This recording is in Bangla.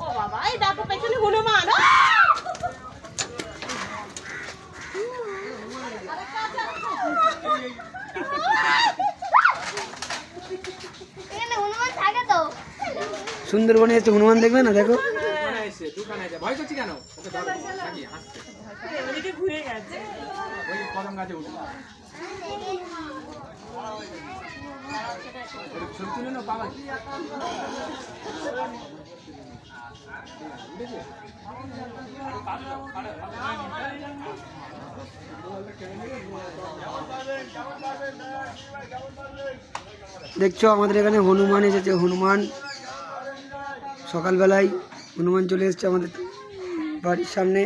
ও বাবা এই পেছনে সুন্দরবনে এসে হনুমান দেখবে না দেখো। দোকানে এসে ভয় করছি কেন? ওকে ধরো ওদিকে ঘুরে গেছে ওই গাছে দেখছ আমাদের এখানে হনুমান এসেছে, হনুমান সকালবেলায় হনুমান চলে এসছে আমাদের বাড়ির সামনে।